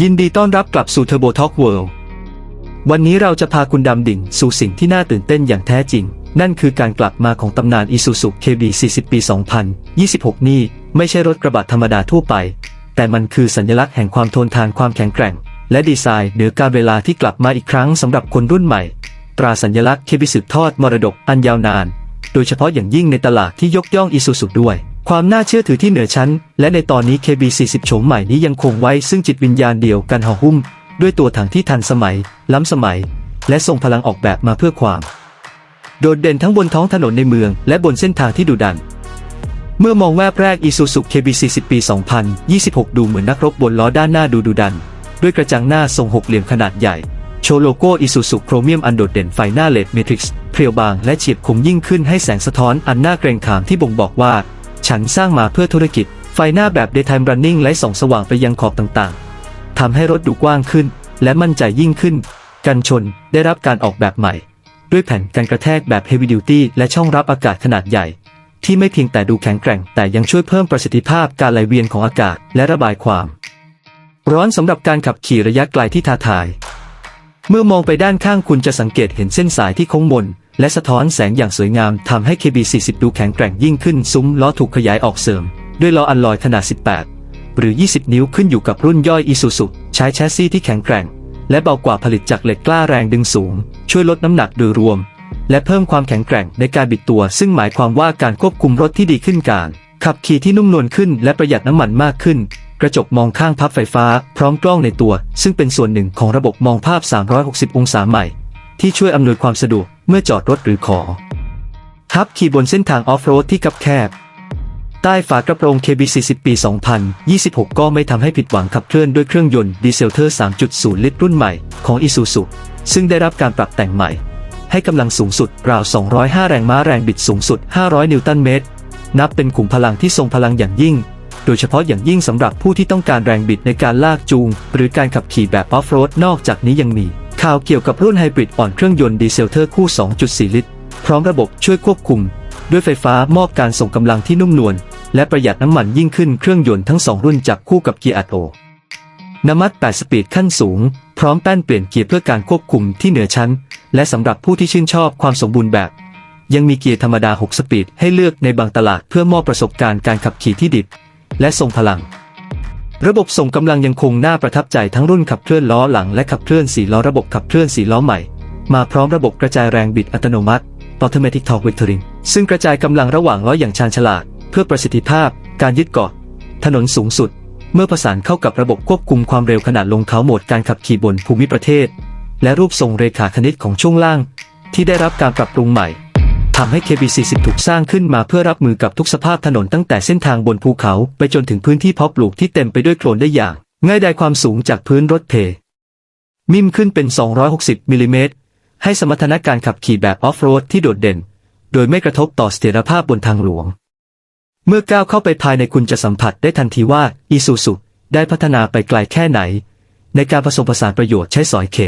ยินดีต้อนรับกลับสู่ Turbo Talk World วันนี้เราจะพาคุณดำดิ่งสู่สิ่งที่น่าตื่นเต้นอย่างแท้จริง นั่นคือการกลับมาของตำนาน Isuzu KB 40 ปี 2026 นี่ ไม่ใช่รถกระบะธรรมดาทั่วไป แต่มันคือสัญลักษณ์แห่งความทนทานความแข็งแกร่ง และดีไซน์เหนือการเวลาที่กลับมาอีกครั้งสำหรับคนรุ่นใหม่ ตราสัญลักษณ์ KB สืบทอดมรดกอันยาวนาน โดยเฉพาะอย่างยิ่งในตลาดที่ยกย่อง Isuzu ด้วย ความน่าเชื่อถือที่เหนือชั้น และในตอนนี้ KB40 โฉมใหม่นี้ยังคงไว้ซึ่งจิตวิญญาณเดียวกันห่อหุ้ม ด้วยตัวถังที่ทันสมัย ล้ำสมัย และทรงพลังออกแบบมาเพื่อความ โดดเด่นทั้งบนท้องถนนในเมือง และบนเส้นทางที่ดุดัน เมื่อมองแวบแรก Isuzu KB40 ปี 2026 ดูเหมือนนักรบบนล้อด้านหน้าดูดุดัน ด้วยกระจังหน้าทรงหกเหลี่ยมขนาดใหญ่โชว์โลโก้ Isuzu โครเมียมอันโดดเด่นไฟหน้าเลดเมทริกซ์เพรียวบางและเฉียบคมยิ่งขึ้นให้แสงสะท้อนอันน่าเกรงขามที่บ่งบอกว่า ฉันสร้างมาเพื่อธุรกิจ ไฟหน้าแบบ daytime running และส่องสว่างไปยังขอบต่างๆ ทำให้รถดูกว้างขึ้น และมั่นใจยิ่งขึ้น กันชนได้รับการออกแบบใหม่ ด้วยแผ่นกันกระแทกแบบ heavy duty และช่องรับอากาศขนาดใหญ่ ที่ไม่เพียงแต่ดูแข็งแกร่ง แต่ยังช่วยเพิ่มประสิทธิภาพการไหลเวียนของอากาศและระบายความ ร้อนสำหรับการขับขี่ระยะไกลที่ท้าทาย เมื่อมองไปด้านข้างคุณจะสังเกตเห็นเส้นสายที่โค้งมน และสะท้อนแสงอย่างสวยงามทำให้ KB40 ดูแข็งแกร่งยิ่งขึ้นซุ้มล้อถูกขยายออกเสริม ด้วยล้ออัลลอยขนาด 18 หรือ 20 นิ้วขึ้นอยู่กับรุ่นย่อย Isuzu ใช้แชสซีที่แข็งแกร่ง และเบากว่าผลิตจากเหล็กกล้าแรงดึงสูง ช่วยลดน้ำหนักโดยรวม และเพิ่มความแข็งแกร่งในการบิดตัว ซึ่งหมายความว่าการควบคุมรถที่ดีขึ้นการ ขับขี่ที่นุ่มนวลขึ้น และประหยัดน้ำมันมากขึ้นกระจกมองข้างพับไฟฟ้า พร้อมกล้องในตัว ซึ่งเป็นส่วนหนึ่งของระบบมองภาพ 360 องศาใหม่ ที่ช่วยอำนวยความสะดวกเมื่อจอดรถหรือขอขับขี่บนเส้นทางออฟโรดที่คับแคบ ใต้ฝากระโปรง KB40 ปี 2026 ก็ไม่ทำให้ผิดหวังขับเคลื่อนด้วยเครื่องยนต์ดีเซลเทอร์ 3.0 ลิตรรุ่นใหม่ของ Isuzu ซึ่งได้รับการปรับแต่งใหม่ ให้กำลังสูงสุดราว 205 แรงม้าแรงบิดสูงสุด 500 นิวตันเมตร นับเป็นขุมพลังที่ทรงพลังอย่างยิ่งโดยเฉพาะอย่างยิ่งสำหรับผู้ที่ต้องการแรงบิดในการลากจูง หรือการขับขี่แบบออฟโรดนอกจากนี้ยังมี ข่าวเกี่ยวกับรุ่นไฮบริดอ่อนเครื่องยนต์ดีเซลเทอร์คู่ 2.4 ลิตร พร้อมระบบช่วยควบคุม ด้วยไฟฟ้ามอบการส่งกำลังที่นุ่มนวลและประหยัดน้ำมันยิ่งขึ้นเครื่องยนต์ทั้งสองรุ่นจับคู่กับเกียร์อัตโนมัติ8สปีดขั้นสูง พร้อมแป้นเปลี่ยนเกียร์เพื่อการควบคุมที่เหนือชั้น และสำหรับผู้ที่ชื่นชอบความสมบูรณ์แบบ ยังมีเกียร์ธรรมดา 6 สปีดให้เลือกในบางตลาดเพื่อมอบประสบการณ์การขับขี่ที่ดิบและทรงพลัง ระบบส่งกำลังยังคงน่าประทับใจทั้งรุ่นขับเคลื่อนล้อหลังและขับเคลื่อน4ล้อระบบขับเคลื่อน4ล้อใหม่ มาพร้อมระบบกระจายแรงบิดอัตโนมัติ Automatic Torque Vectoring ซึ่งกระจายกำลังระหว่างล้ออย่างชาญฉลาด เพื่อประสิทธิภาพ การยึดเกาะ ถนนสูงสุด เมื่อผสานเข้ากับระบบควบคุมความเร็วขนาดลงเขาโหมดการขับขี่บนภูมิประเทศ และรูปทรงเรขาคณิตของช่วงล่าง ที่ได้รับการปรับปรุงใหม่ำให้ KB40 ถูกสร้างขึ้นมาเพื่อรับมือกับทุกสภาพถนนตั้งแต่เส้นทางบนภูเขา ไปจนถึงพื้นที่เพาะปลูกที่เต็มไปด้วยโคลนได้อย่าง ง่ายดายความสูงจากพื้นรถเพมิมขึ้นเป็น 260 มิลลิเมตร ให้สมรรถนะการขับขี่แบบออฟโรดที่โดดเด่น โดยไม่กระทบต่อเสถียรภาพบนทางหลวง เมื่อก้าวเข้าไปภายในคุณจะสัมผัสได้ทันทีว่าอีซูซุได้พัฒนาไปไกลแค่ไหน ในการผสมผสานประโยชน์ใช้สอยเค